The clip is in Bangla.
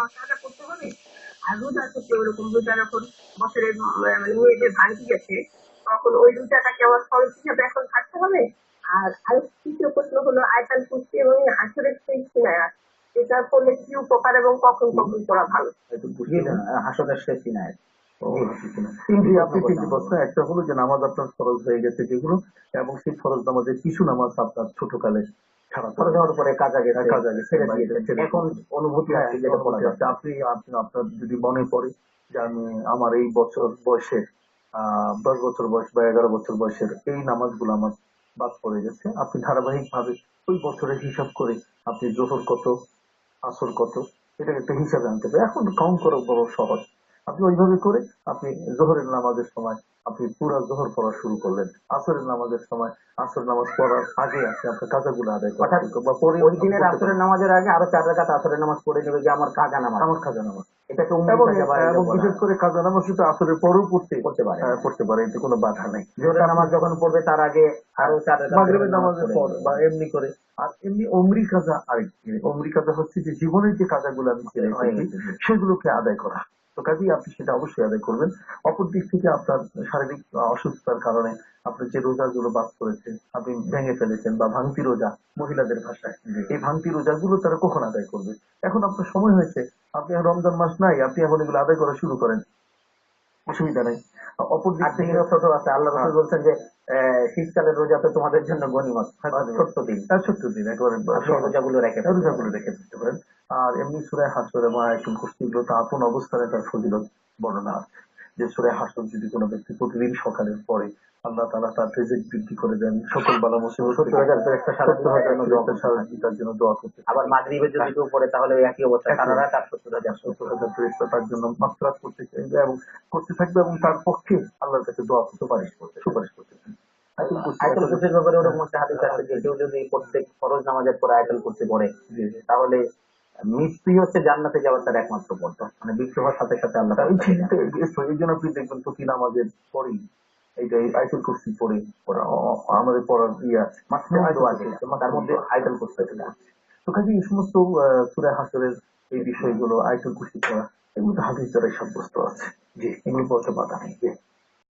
মশলাটা করতে হবে। আর রোজার ক্ষেত্রে ওরকম রোজা যখন বছরের মানে মেয়েদের ভাঙতি গেছে তখন ওই রোজাটাকে আমার খরচ হিসাবে এখন থাকতে হবে। আর আর তৃতীয় প্রশ্ন হলো আয়তাল কুস্তি এবং হাসরের সেই সিনায়া এটা করলে কি উপকার এবং কখন কখন করা ভালো? তিনটি আপনি তিনটি প্রশ্ন। একটা হলো যে নামাজ আপনার ফরজ হয়ে গেছে যেগুলো এবং সেই ফরজ নামাজের কিছু নামাজ আপনার ছোটকালে ফরজ হওয়ার পরে কাজা গেছে এখন অনুভূতি হ্যাঁ, আছে যেটা পড়া আপনি আপনি আপনার যদি মনে পড়ে যে আমি আমার এই বছর বয়সে আহ দশ বছর বয়স বা এগারো বছর বয়সের এই নামাজগুলো আমার বাদ পড়ে গেছে আপনি ধারাবাহিক ভাবে ওই বছরের হিসাব করে আপনি জোহর কত আসর কত এটা একটা হিসাবে আনতে হবে এখন কাউন্ট করা বড় সহজ। আপনি ওইভাবে করে আপনি জোহরের নামাজের সময় আপনি পুরা জোহর পড়া শুরু করলেন আসরের নামাজের সময় আসর নামাজ পড়ার আগে আপনি আপনার কাজাগুলো আদায়। বা পরে ওই দিনের আসরের নামাজের আগে আরও চার রাকাত আসরের নামাজ পড়ে নেবে যে আমার কাজা নামাজ। আমার খাজা নামাজ। এটাকে কাজা বিশেষ করে নামাজ কিন্তু আসরের পরেও পড়তে করতে পারে। হ্যাঁ, করতে পারে এতে কোনো বাধা নেই। জোহরের নামাজ যখন পড়বে তার আগে আরও চার রাকাত মাগরিবের নামাজের পর বা এমনি করে। আর এমনি অমরি কাজা। অমরি কাজা হচ্ছে যে জীবনের যে কাজাগুলো আমি হয়ে। সেগুলোকে আদায় করা। তো কাজেই আপনি সেটা অবশ্যই আদায় করবেন। অপর দিক থেকে আপনার শারীরিক অসুস্থতার কারণে আপনি যে রোজাগুলো বাদ করেছেন আপনি ভেঙে ফেলেছেন বা ভাঙতি রোজা মহিলাদের ভাষায় এই ভাঙতি রোজাগুলো তারা কখন আদায় করবে? এখন আপনার সময় হয়েছে আপনি এখন রমজান মাস নাই আপনি এখন এগুলো আদায় করা শুরু করেন। অসুবিধা নাই। অপর দিক থেকে ছোট আছে আল্লাহ রসুল বলছেন যে আহ, শীতকালের রোজা তো তোমাদের জন্য গনিমত ছোট্ট দিন। তার ছোট্ট দিন একেবারে রোজাগুলো রেখে রোজা রোজাগুলো রেখে দিতে পারেন। আর এমনি সুরায় হাসর এবং আয়াতুল কুস্তিগুলো তা আপন অবস্থানে তার ফজিলত বর্ণনা আছে। যে সুরায় হাসর যদি কোনো ব্যক্তি প্রতিদিন সকালে পড়ে আল্লাহ তালা তার রিজিক বৃদ্ধি করে দেন। সকল বালা মুসিবত সারা সারা তার জন্য দোয়া করতে আবার যদি কেউ পড়ে তাহলে একই অবস্থা। সারা রাত আর সত্তর হাজার তার জন্য মাত্রাত করতে চাইবে এবং করতে থাকবে এবং তার পক্ষে আল্লাহর কাছে দোয়া সুপারিশ করতে সুপারিশ করতে আয়াতুল কুরসির ব্যাপারে ওরকম একটা হাদিস আছে যে কেউ যদি প্রত্যেক ফরজ নামাজের পরে আয়তল কুরসি পড়ে জি, জি। তাহলে মৃত্যু হচ্ছে জান্নাতে যাওয়ার তার একমাত্র পথ। মানে মৃত্যু হওয়ার সাথে সাথে আল্লাহ এই জন্য আপনি দেখবেন প্রতি নামাজের পরেই এইটা এই আইতুল কুরসি পড়ে পড়া আমাদের পড়ার ইয়ে আছে। মাঝখানে আয়াতুল যেটা, তার মধ্যে আয়তল কুরসি আয়াতুল কুরসি। তো কাজে এই সমস্ত সুরা হাসরের এই বিষয়গুলো আইতুল কুরসি পড়া এগুলো হাদিস দ্বারাই সাব্যস্ত আছে। জি। এগুলো বলতে বাধা নেই।